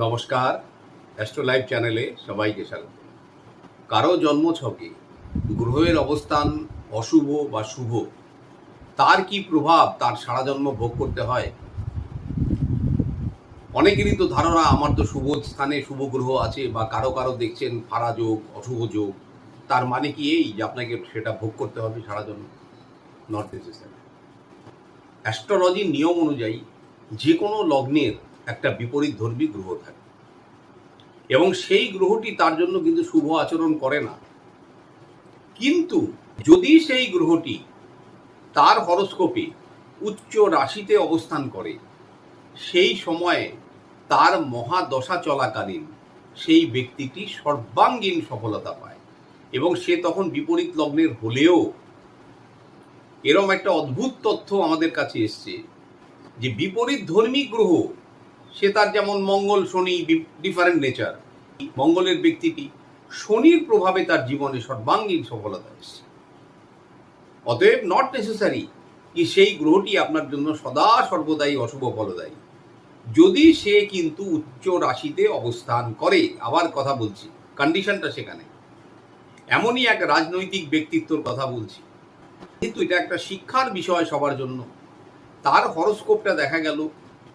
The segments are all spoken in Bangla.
নমস্কার অ্যাস্ট্রো লাইভ চ্যানেলে সবাইকে স্বাগত। কারও জন্ম ছকে গ্রহের অবস্থান অশুভ বা শুভ, তার কি প্রভাব, তার সারা জন্ম ভোগ করতে হয়? অনেকেরই তো ধারণা, আমার তো শুভ স্থানে শুভ গ্রহ আছে বা কারও কারও দেখছেন ফারা যোগ, অশুভ যোগ, তার মানে কি এই যে আপনাকে সেটা ভোগ করতে হবে সারা জন্ম? নট নেসেসারি অ্যাস্ট্রোলজির নিয়ম অনুযায়ী যে কোনো লগ্নের একটা বিপরীত ধর্মী গ্রহ থাকে। এবং সেই গ্রহটি তার জন্য কিন্তু শুভ আচরণ করে না। কিন্তু যদি সেই গ্রহটি তার হরস্কোপে উচ্চ রাশিতে অবস্থান করে, সেই সময়ে তার মহাদশা চলাকালীন সেই ব্যক্তিটি সর্বাঙ্গীন সফলতা পায় এবং সে তখন বিপরীত লগ্নের হলেও এরম একটা অদ্ভুত তথ্য আমাদের কাছে এসছে যে বিপরীত ধর্মী গ্রহ সে তার যেমন মঙ্গল, শনি ডিফারেন্ট নেচার মঙ্গলের ব্যক্তিটি শনির প্রভাবে তার জীবনে সর্বাঙ্গীন সফলতা এসছে। অতএব নট নেসেসারি কি সেই গ্রহটি আপনার জন্য সদা সর্বদাই অশুভ ফলদায়ী। যদি সে কিন্তু উচ্চ রাশিতে অবস্থান করে, আবার কথা বলছি কন্ডিশনটা সেখানে। এমনই এক রাজনৈতিক ব্যক্তিত্বর কথা বলছি। কিন্তু এটা একটা শিক্ষার বিষয় সবার জন্য। তার হরস্কোপটা দেখা গেল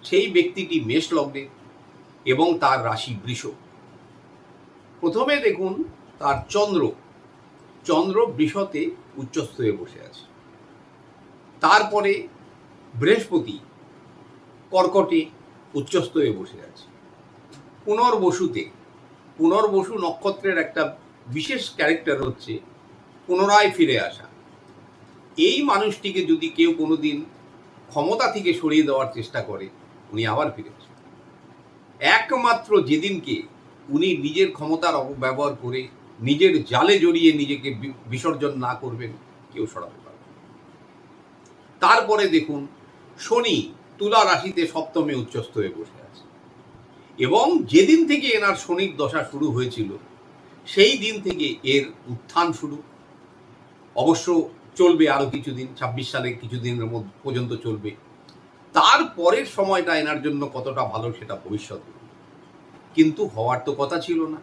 সেই ব্যক্তিটি মেষ লগ্নে এবং তার রাশি বৃষ। প্রথমে দেখুন, তার চন্দ্র। চন্দ্র বৃষতে উচ্চস্থ হয়ে বসে আছে। তারপরে বৃহস্পতি কর্কটে উচ্চস্থ হয়ে বসে আছে। পুনর্বসুতে, পুনর্বসু নক্ষত্রের একটা বিশেষ ক্যারেক্টার হচ্ছে পুনরায় ফিরে আসা। এই মানুষটিকে যদি কেউ কোনোদিন ক্ষমতা থেকে সরিয়ে দেওয়ার চেষ্টা করে উনি আবার ফিরে আসবেন একমাত্র যেদিনকে উনি নিজের ক্ষমতার অপব্যবহার করে নিজের জালে জড়িয়ে নিজেকে বিসর্জন না করবেন, কেউ সরাতে পারবে তারপরে দেখুন, শনি তুলা রাশিতে সপ্তমে উচ্চস্থ হয়ে বসে আছে। এবং যেদিন থেকে এনার শনির দশা শুরু হয়েছিল, সেই দিন থেকে এর উত্থান শুরু। অবশ্য চলবে আরও কিছুদিন, ছাব্বিশ সালে কিছুদিনের মধ্যে পর্যন্ত চলবে। তারপরের সময়টা এনার জন্য কতটা ভালো সেটা ভবিষ্যৎ। কিন্তু হওয়ার তো কথা ছিল না।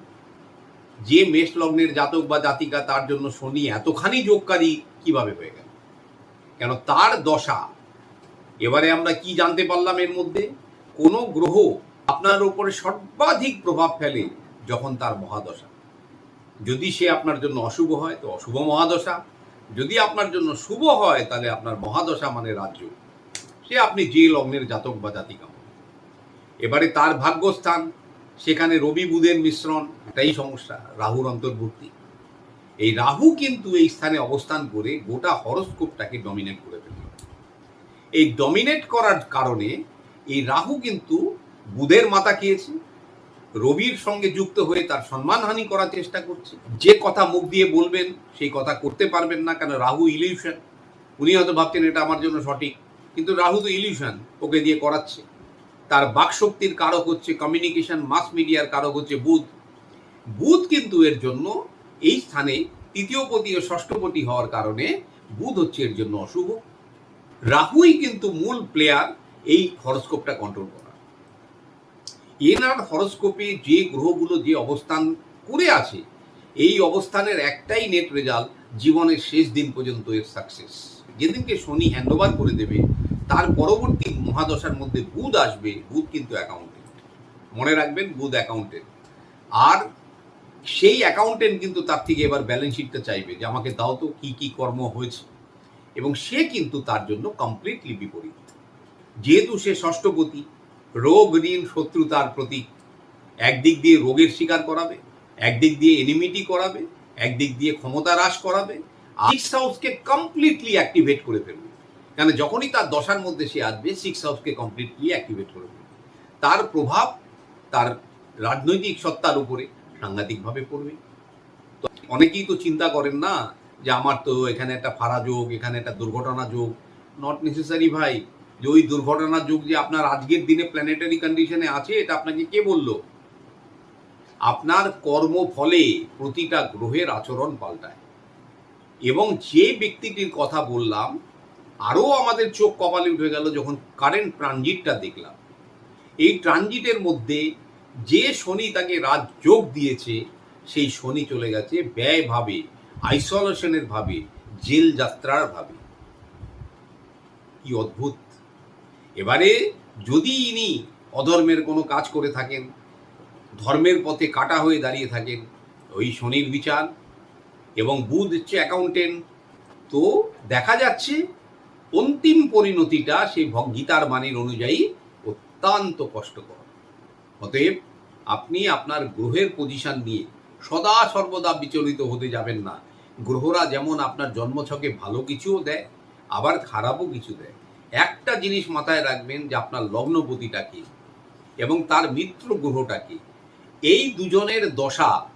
যে মেষ লগ্নের জাতক বা জাতিকা তার জন্য শনি এতখানি যোগকারী কীভাবে হয়ে গেল? কেন তার দশা, এবারে আমরা কি জানতে পারলাম এর মধ্যে? কোনো গ্রহ আপনার উপরে সর্বাধিক প্রভাব ফেলে যখন তার মহাদশা। যদি সে আপনার জন্য অশুভ হয়, তো অশুভ মহাদশা। যদি আপনার জন্য শুভ হয়, তাহলে আপনার মহাদশা মানে রাজ্য। সে আপনি যে লগ্নের জাতক বা জাতিকা। এবারে তার ভাগ্যস্থান, সেখানে রবি বুধের মিশ্রণ, এটাই সমস্যা, রাহুর অন্তর্ভুক্তি। এই রাহু কিন্তু এই স্থানে অবস্থান করে গোটা হরস্কোপটাকে ডমিনেট করে ফেলল। এই ডমিনেট করার কারণে এই রাহু কিন্তু বুধের মাথা খেয়েছে, রবির সঙ্গে যুক্ত হয়ে তার সম্মানহানি করার চেষ্টা করছে। যে কথা মুখ দিয়ে বলবেন, সেই কথা করতে পারবেন না, কেন রাহু ইলিউশন উনি হয়তো ভাবছেন এটা আমার জন্য সঠিক। কিন্তু রাহু তো ইলিউশন ওকে দিয়ে করাচ্ছে। তার বাকশক্তির কারক হচ্ছে কমিউনিকেশন মাস মিডিয়ার কারক হচ্ছে বুধ। বুধ কিন্তু এর জন্য এই স্থানে তৃতীয়পতি ও ষষ্ঠপতি হওয়ার কারণে বুধ হচ্ছে এর জন্য অশুভ। রাহুই কিন্তু মূল প্লেয়ার এই হরস্কোপটা কন্ট্রোল করা। এনার হরস্কোপে যে গ্রহগুলো যে অবস্থান করে আছে, এই অবস্থানের একটাই নেট রেজাল্ট জীবনের শেষ দিন পর্যন্ত এর সাকসেস যেদিনকে শনি হ্যান্ডওভার করে দেবে, তার পরবর্তী মহাদশার মধ্যে বুধ আসবে, বুধ কিন্তু অ্যাকাউন্টেন্ট। মনে রাখবেন, বুধ অ্যাকাউন্টেন্ট। আর সেই অ্যাকাউন্টেন্ট কিন্তু তার থেকে এবার ব্যালেন্স শিটটা চাইবে যে আমাকে দাও তো কী কী কর্ম হয়েছে। এবং সে কিন্তু তার জন্য কমপ্লিটলি বিপরীত। যেহেতু সে ষষ্ঠপতি, রোগ ঋণ শত্রুতার প্রতীক। একদিক দিয়ে রোগের শিকার করাবে, একদিক দিয়ে এনিমিটি করাবে, একদিক দিয়ে ক্ষমতা হ্রাস করাবে সিক্স হাউসকে কমপ্লিটলি অ্যাক্টিভেট করে ফেলবে। কেন যখনই তার দশার মধ্যে সে আসবে সিক্স হাউসকে কমপ্লিটলি অ্যাক্টিভেট করে ফেলবে। তার প্রভাব তার রাজনৈতিক সত্তার উপরে সাংঘাতিকভাবে পড়বে। তো অনেকেই তো চিন্তা করেন না যে আমার তো এখানে একটা ফারা যোগ, এখানে একটা দুর্ঘটনা যোগ। নট নেসেসারি ভাই। যে ওই দুর্ঘটনা যোগ যে আপনার আজকের দিনে প্ল্যানেটারি কন্ডিশনে আছে, এটা আপনাকে কে বলল? আপনার কর্ম ফলে প্রতিটা গ্রহের আচরণ পাল্টায়। এবং যে ব্যক্তিটির কথা বললাম আরও আমাদের চোখ কপালে উঠে গেল যখন কারেন্ট ট্রানজিটটা দেখলাম। এই ট্রানজিটের মধ্যে যে শনি তাকে রাজযোগ দিয়েছে, সেই শনি চলে গেছে ব্যয়ভাবে আইসোলেশনের ভাবে, জেল যাত্রার ভাবে। কি অদ্ভুত! এবারে যদি ইনি অধর্মের কোনো কাজ করে থাকেন, ধর্মের পথে কাটা হয়ে দাঁড়িয়ে থাকেন, ওই শনির বিচার এবং বুধ হচ্ছে অ্যাকাউন্টেন্ট তো দেখা যাচ্ছে অন্তিম পরিণতিটা সেই ভগ- গীতার মানের অনুযায়ী অত্যন্ত কষ্টকর। অতএব আপনি আপনার গ্রহের পজিশন নিয়ে সদা সর্বদা বিচলিত হতে যাবেন না। গ্রহরা যেমন আপনার জন্মছকে ভালো কিছুও দেয়, আবার খারাপও কিছু দেয়। একটা জিনিস মাথায় রাখবেন যে আপনার লগ্নপতিটা লগ্নপতিটাকে এবং তার মিত্র গ্রহটাকে এই দুজনের দশা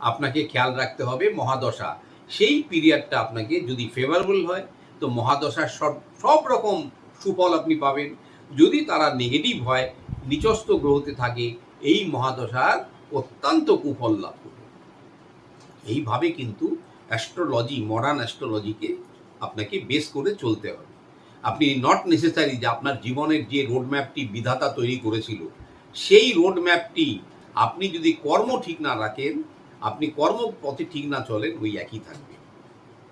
আপনাকে খেয়াল রাখতে হবে মহাদশা। সেই পিরিয়ডটা আপনাকে যদি ফেভারেবল হয়, তো মহাদশার সব সব রকম সুফল আপনি পাবেন। যদি তারা নেগেটিভ হয়, নিচস্থ গ্রহতে থাকে, এই মহাদশার অত্যন্ত কুফল লাভ করবে। এইভাবে কিন্তু অ্যাস্ট্রোলজি মডার্ন অ্যাস্ট্রোলজিকে আপনাকে বেস করে চলতে হবে। আপনি নট নেসেসারি যে আপনার জীবনের যে রোডম্যাপটি বিধাতা তৈরি করেছিল, সেই রোডম্যাপটি আপনি যদি কর্ম ঠিক না রাখেন আপনি কর্মপথে ঠিক না চলেন ওই একই থাকবে।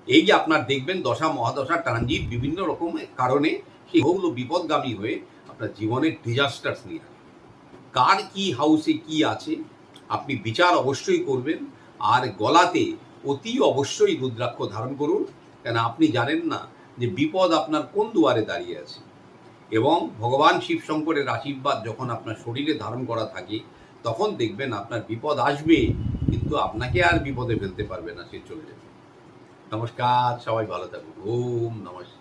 এই যে আপনার দেখবেন দশা, মহাদশা ট্রানজিট বিভিন্ন রকমের কারণে সেই সেগুলো বিপদগামী হয়ে আপনার জীবনের ডিজাস্টার্স নিয়ে আসে। কার কি হাউসে কি আছে, আপনি বিচার অবশ্যই করবেন। আর গলাতে অতি অবশ্যই রুদ্রাক্ষ ধারণ করুন। কেন আপনি জানেন না যে বিপদ আপনার কোন দুয়ারে দাঁড়িয়ে আছে। এবং ভগবান শিব শঙ্করের আশীর্বাদ যখন আপনার শরীরে ধারণ করা থাকে, তখন দেখবেন আপনার বিপদ আসবে। কিন্তু আপনাকে আর বিপদে ফেলতে পারবে না সে চলে যাবে নমস্কার, সবাই ভালো থাকুন। ওম নমস্কার